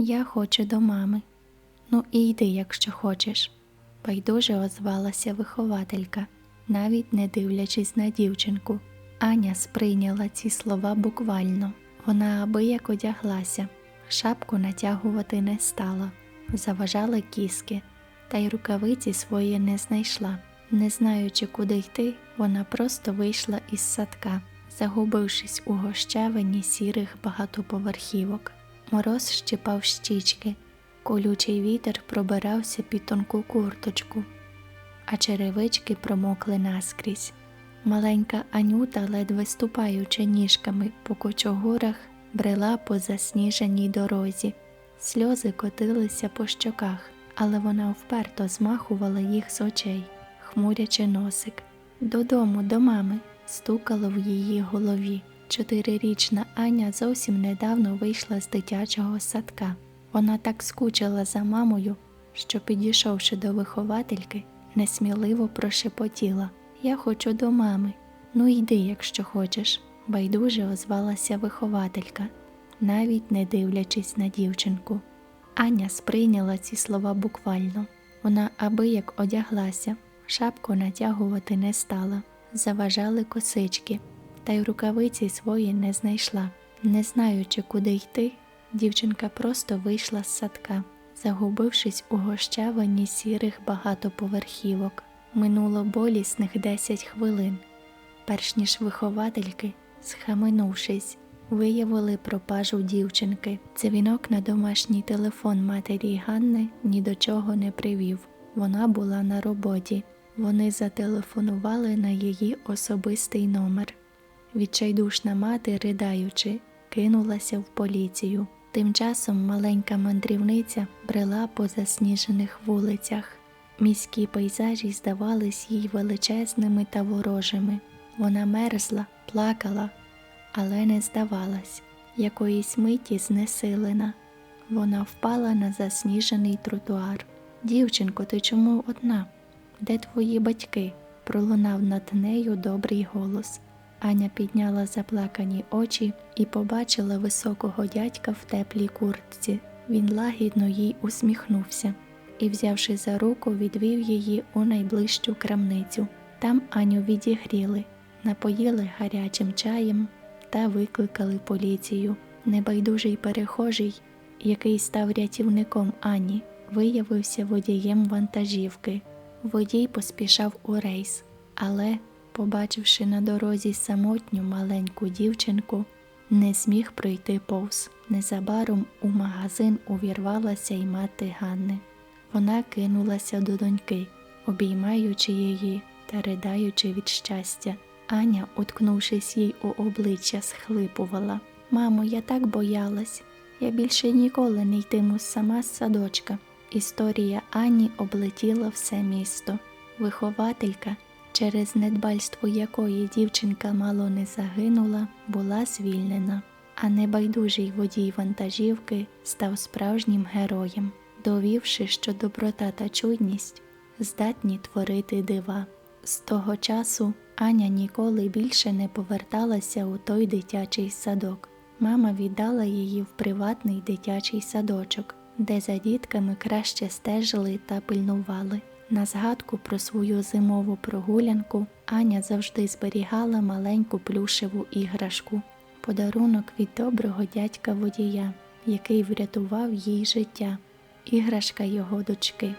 Я хочу до мами. Ну і йди, якщо хочеш. Байдуже озвалася вихователька, навіть не дивлячись на дівчинку. Аня сприйняла ці слова буквально. Вона аби як одяглася, шапку натягувати не стала, заважали кіски, та й рукавиці свої не знайшла. Не знаючи, куди йти, вона просто вийшла із садка, загубившись у гощавині сірих багатоповерхівок. Мороз щипав щічки, колючий вітер пробирався під тонку курточку, а черевички промокли наскрізь. Маленька Анюта, ледве ступаючи ніжками по кочогурах, брела по засніженій дорозі. Сльози котилися по щоках, але вона вперто змахувала їх з очей, хмурячи носик. Додому, до мами, стукало в її голові. Чотирирічна Аня зовсім недавно вийшла з дитячого садка. Вона так скучила за мамою, що, підійшовши до виховательки, несміливо прошепотіла Я хочу до мами. Ну йди, якщо хочеш, байдуже озвалася вихователька, навіть не дивлячись на дівчинку. Аня сприйняла ці слова буквально. Вона аби як одяглася, шапку натягувати не стала, заважали косички, та й рукавиці свої не знайшла. Не знаючи, куди йти, дівчинка просто вийшла з садка, загубившись у гощавині сірих багатоповерхівок. Минуло болісних десять хвилин, перш ніж виховательки, схаменувшись, виявили пропажу дівчинки. Дзвінок на домашній телефон матері Ганни ні до чого не привів. Вона була на роботі. Вони зателефонували на її особистий номер. Відчайдушна мати, придаючи, кинулася в поліцію. Тим часом маленька мандрівниця брела по засніжених вулицях. Міські пейзажі здавались їй величезними та ворожими. Вона мерзла, плакала, але не здавалась. Якоїсь миті знесилена. Вона впала на засніжений тротуар. Дівчинко, ти чому одна? Де твої батьки? пролунав над нею добрий голос. Аня підняла заплакані очі і побачила високого дядька в теплій куртці. Він лагідно їй усміхнувся і, взявши за руку, відвів її у найближчу крамницю. Там Аню відігріли, напоїли гарячим чаєм та викликали поліцію. Небайдужий перехожий, який став рятівником Ані, виявився водієм вантажівки. Водій поспішав у рейс, але, побачивши на дорозі самотню маленьку дівчинку, не зміг пройти повз. Незабаром у магазин увірвалася й мати Ганни. Вона кинулася до доньки, обіймаючи її та riдаючи від щастя. Аня, уткнувшись їй у обличчя, схлипувала. Мамо, я так боялась. Я більше ніколи не йтиму сама з садочка. Історія Ані облетіла все місто. Вихователька, через недбальство якої дівчинка мало не загинула, була звільнена, а небайдужий водій вантажівки став справжнім героєм, довівши, що доброта та чудність здатні творити дива. З того часу Аня ніколи більше не поверталася у той дитячий садок. Мама віддала її в приватний дитячий садочок, де за дітками краще стежили та пильнували. На згадку про свою зимову прогулянку Аня завжди зберігала маленьку плюшеву іграшку, подарунок від доброго дядька водія, який врятував їй життя, іграшка його дочки.